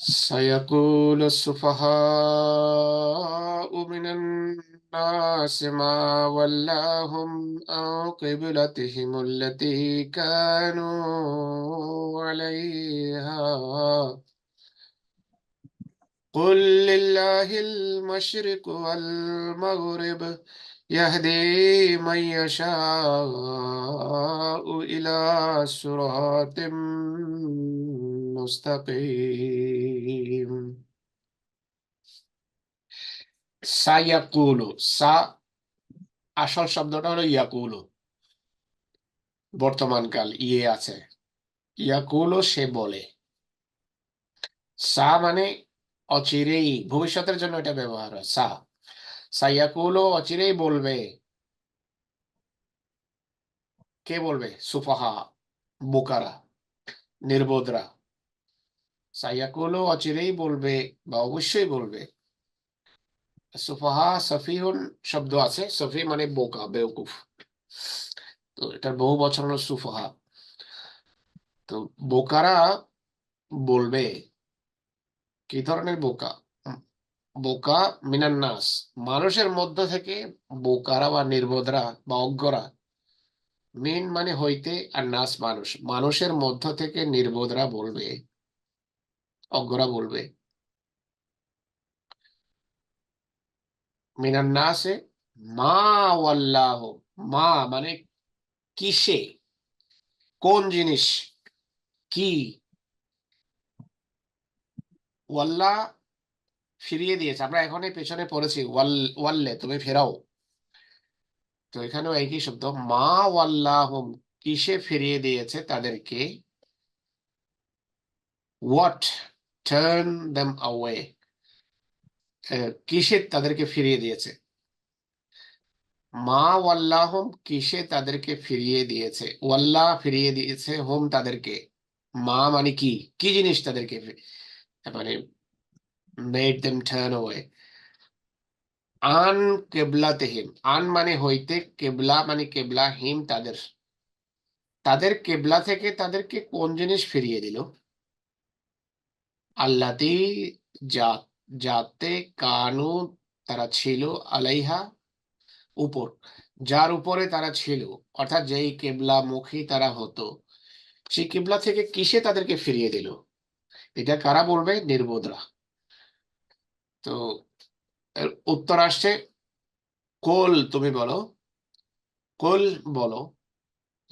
سيقول السفهاء من الناس ما ولاهم عن قبلتهم التي كانوا عليها. قل لله المشرق والمغرب يهدي من يشاء إلى صراط مستقيم. সায়াকুলু সা আসল শব্দটা হলো ইয়াকুলু। বর্তমানকাল ইয়ে আছে। ইয়াকুলু সে বলে। সা মানে অচিরেই, ভবিষ্যতের জন্য এটা ব্যবহার হয়, সা। সাইয়াকুলু অচিরেই বলবে। কে বলবে? সুফাহা, বোকারা, নির্বোধরা। সাইয়াকুলও অচিরেই বলবে বা অবশ্যই বলবে। সুফাহা সফিহুল শব্দ আছে, সফি মানে বোকা বেউকুফ তো এটার বহু বছর হলো সুফাহা। তো বোকারা বলবে, কি ধরনের বোকা? বোকা মিনান্নাস মানুষের মধ্য থেকে বোকারা বা নির্বোধরা বা অজ্ঞরা, মিন মানে হইতে আর নাস মানুষ। মানুষের মধ্য থেকে নির্বোধরা বলবে, অজ্ঞরা বলবে। মিনান নাসে মা ওয়াল্লাহ, মা মানে কিসে? কোন জিনিস? কি? ওয়াল্লা ফিরিয়ে দিয়েছে। আমরা এখন এই পেছনে পড়েছি, ওয়াল, ওয়াল্লে, তুমি ফেরাও। তো এখানেও একই শব্দ, মা ওয়াল্লাহম কিসে ফিরিয়ে দিয়েছে তাদেরকে? হোয়াট টার্ন দেম আওয়ে কিসে তাদেরকে ফিরিয়ে দিয়েছে? মা ওয়াল্লাহম কিসে তাদেরকে ফিরিয়ে দিয়েছে? ওয়াল্লাহ ফিরিয়ে দিয়েছে হোম তাদেরকে। মা মানে কি? কি জিনিস তাদেরকে মানে মেড দেম টার্ন অ্যাওয়ে। আন কেবলাতেহিম। আন মানে হইতে কেবলা মানে কেবলা হিম তাদের। তাদের কেবলা থেকে তাদেরকে কোন জিনিস ফিরিয়ে দিল? আল্লাতি যা যাতে কানু তারা ছিল আলাইহা উপর, যার উপরে তারা ছিল, অর্থাৎ যেই কেবলা মুখী তারা হতো, সেই কেবলা থেকে কিসে তাদেরকে ফিরিয়ে দিল? এটা কারা বলবে? নির্বোধরা। তো উত্তর আসছে, কোল তুমি বলো। কোল বলো,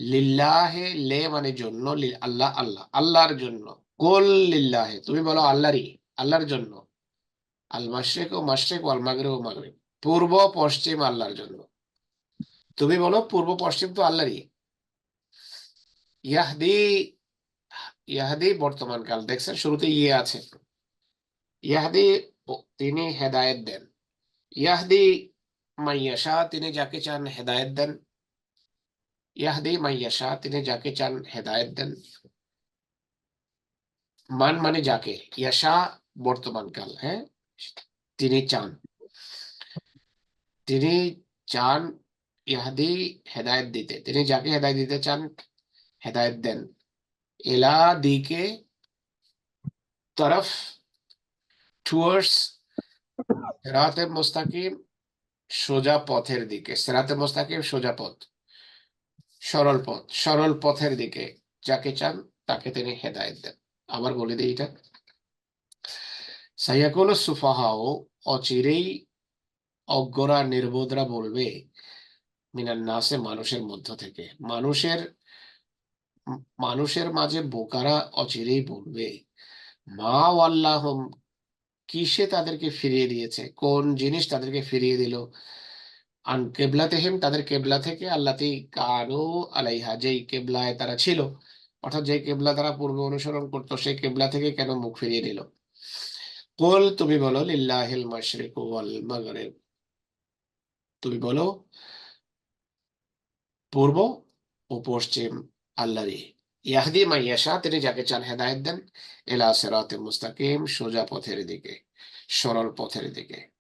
লিল্লাহে লে মানে জন্য আল্লাহ আল্লাহ, আল্লাহর জন্য। কোল লিল্লাহে, তুমি বলো আল্লাহরই, আল্লাহর জন্য। আল মাশরিক ও মাশরিক, ওয়াল মাগরিব ও মাগরিব। পূর্ব, পশ্চিম আল্লাহর জন্য। তুমি বলো, পূর্ব, পশ্চিম তো আল্লাহরই। ইয়াহদি ইয়াহদি বর্তমান কাল, দেখছেন শুরুতে ইয়ে আছে। ইয়াহদি তিনি হেদায়েত দেন। ইয়াহদি মাইয়াশা তিনি যাকে চান হেদায়েত দেন। ইয়াহদি মাইয়াশা তিনি যাকে চান হেদায়েত দেন। মান মানে যাকে? ইয়াশা বর্তমান কাল হ্যাঁ? তিনি চান। তিনি চান ইহাদি হেদায়েত দিতে। তিনি যাকে হেদায়েত দিতে চান, হেদায়েত দেন। এলা দিকে তরফ টুয়ার্ডস সেরাতে মুস্তাকিম সোজা পথের দিকে। সেরাতে মুস্তাকিম সোজা পথ, সরল পথ, সরল পথের দিকে। যাকে চান তাকে তিনি হেদায়েত দেন। আবার বলে দিই এটা। সাইয়াকুল সুফাহাও অচিরেই অজ্ঞরা নির্বোধরা বলবে মিনান নাসে মানুষের মধ্য থেকে মানুষের মানুষের মাঝে বোকারা অচিরেই বলবে মা আল্লাহম কিসে তাদেরকে ফিরিয়ে দিয়েছে কোন জিনিস তাদেরকে ফিরিয়ে দিল আন কেবলাতেহিম তাদের কেবলা থেকে আল্লাতি কানু আলাইহা যেই কেবলায় তারা ছিল অর্থাৎ যেই কেবলা তারা পূর্বে অনুসরণ করতো সেই কেবলা থেকে কেন মুখ ফিরিয়ে নিল কুল তুমি বলো, লিল্লাহিল মাশরিক ওয়াল মাগরিব। তুমি বলো, পূর্ব ও পশ্চিম আল্লাহরই। ইয়াহদি মা ইয়াশা, তিনি যাকে চান হেদায়েত দেন এলা সেরাতে মুস্তাকিম, সোজা পথের দিকে, সরল পথের দিকে।